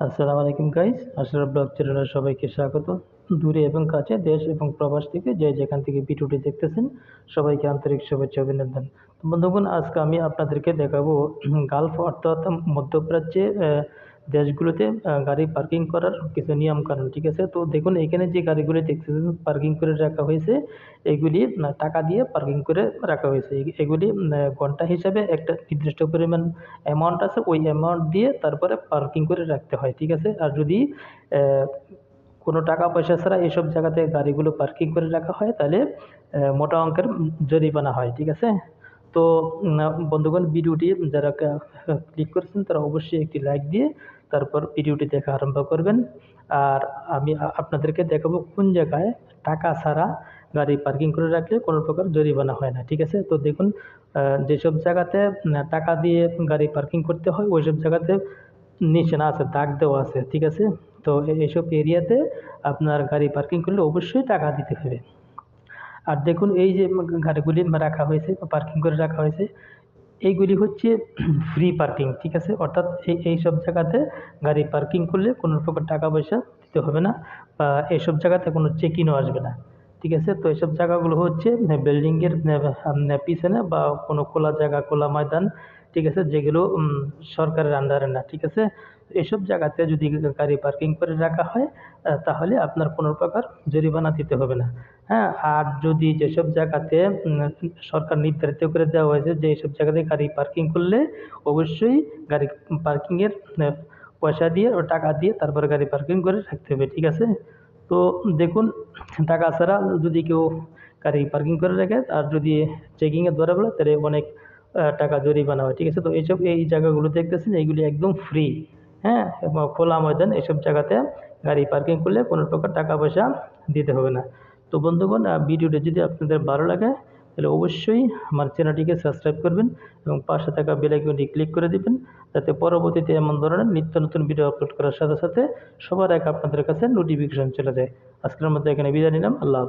আসসালামু আলাইকুম guys Ashraf blog চ্যানেলে সবাইকে স্বাগত। দূরে এবং কাছে, দেশ এবং প্রবাস থেকে যে যেখান থেকে ভিডিওটি দেখতেছেন, সবাইকে আন্তরিক শুভেচ্ছা অভিনন্দন। বন্ধুগণ, আজকে আমি আপনাদেরকে দেখাবো গালফ অর্থাৎ মধ্যপ্রাচ্যে দেশগুলোতে গাড়ি পার্কিং করার কিছু নিয়ম কানুন ঠিক আছে? তো দেখুন, এখানে যে গাড়িগুলি দেখতেছেন পার্কিং করে রাখা হয়েছে, এগুলি টাকা দিয়ে পার্কিং করে রাখা হয়েছে। এগুলি ঘণ্টা হিসাবে একটা নির্দিষ্ট পরিমাণ অ্যামাউন্ট আছে, ওই অ্যামাউন্ট দিয়ে তারপরে পার্কিং করে রাখতে হয়, ঠিক আছে? আর যদি কোনো টাকা পয়সা ছাড়া এইসব জায়গাতে গাড়িগুলো পার্কিং করে রাখা হয়, তাহলে মোটা অঙ্কের জরিমানা হয়, ঠিক আছে? তো বন্ধুগণ, ভিডিওটি যারা ক্লিক করেছেন, তারা অবশ্যই একটি লাইক দিয়ে তারপর ভিডিওটি দেখা আরম্ভ করবেন। আর আমি আপনাদেরকে দেখাবো কোন জায়গায় টাকা ছাড়া গাড়ি পার্কিং করে রাখলে কোনো প্রকার জরিমানা হয় না, ঠিক আছে? তো দেখুন যেসব জায়গাতে টাকা দিয়ে গাড়ি পার্কিং করতে হয়, ওইসব জায়গাতে নিচে না আছে, দাগ দেওয়া আছে, ঠিক আছে? তো এইসব এরিয়াতে আপনার গাড়ি পার্কিং করলে অবশ্যই টাকা দিতে হবে। আর দেখুন, এই যে গাড়িগুলি রাখা হয়েছে, পার্কিং করে রাখা হয়েছে এইগুলি হচ্ছে ফ্রি পার্কিং ঠিক আছে? অর্থাৎ এই এইসব জায়গাতে গাড়ি পার্কিং করলে কোনো প্রকার টাকা পয়সা দিতে হবে না বা এইসব জায়গাতে কোনো চেকিংও আসবে না, ঠিক আছে? তো এইসব জায়গাগুলো হচ্ছে বিল্ডিংয়ের পিছনে বা কোনো খোলা জায়গা, খোলা ময়দান ঠিক আছে? যেগুলো সরকারের আন্ডারে না, ঠিক আছে? এসব জায়গাতে যদি গাড়ি পার্কিং করে রাখা হয় তাহলে আপনার কোনো প্রকার জরিমানা দিতে হবে না। হ্যাঁ আর যদি যেসব জায়গাতে সরকার নির্ধারিত করে দেওয়া হয়েছে যে এইসব জায়গাতে গাড়ি পার্কিং করলে, অবশ্যই গাড়ি পার্কিংয়ের পয়সা দিয়ে ও টাকা দিয়ে তারপরে গাড়ি পার্কিং করে রাখতে হবে, ঠিক আছে? তো দেখুন, টাকা ছাড়া যদি কেউ গাড়ি পার্কিং করে রাখে, আর যদি চেকিংয়ের ধরা পড়ে তাহলে অনেক টাকা জরিমানা হয়, ঠিক আছে? তো এইসব এই জায়গাগুলো দেখতেছেন, এইগুলি একদম ফ্রি হ্যাঁ? খোলা ময়দান, এসব জায়গাতে গাড়ি পার্কিং করলে কোনো প্রকার টাকা পয়সা দিতে হবে না। তো বন্ধুগণ ভিডিওটি যদি আপনাদের ভালো লাগে, তাহলে অবশ্যই আমার চ্যানেলটিকে সাবস্ক্রাইব করবেন এবং পাশে থাকা বেল আইকনটি ক্লিক করে দিবেন, যাতে পরবর্তীতে এমন ধরনের নিত্য নতুন ভিডিও আপলোড করার সাথে সাথে সবার এক আপনাদের কাছে নোটিফিকেশন চলে যায়। আজকের মধ্যে এখানে বিদায় নিলাম, আল্লাহ।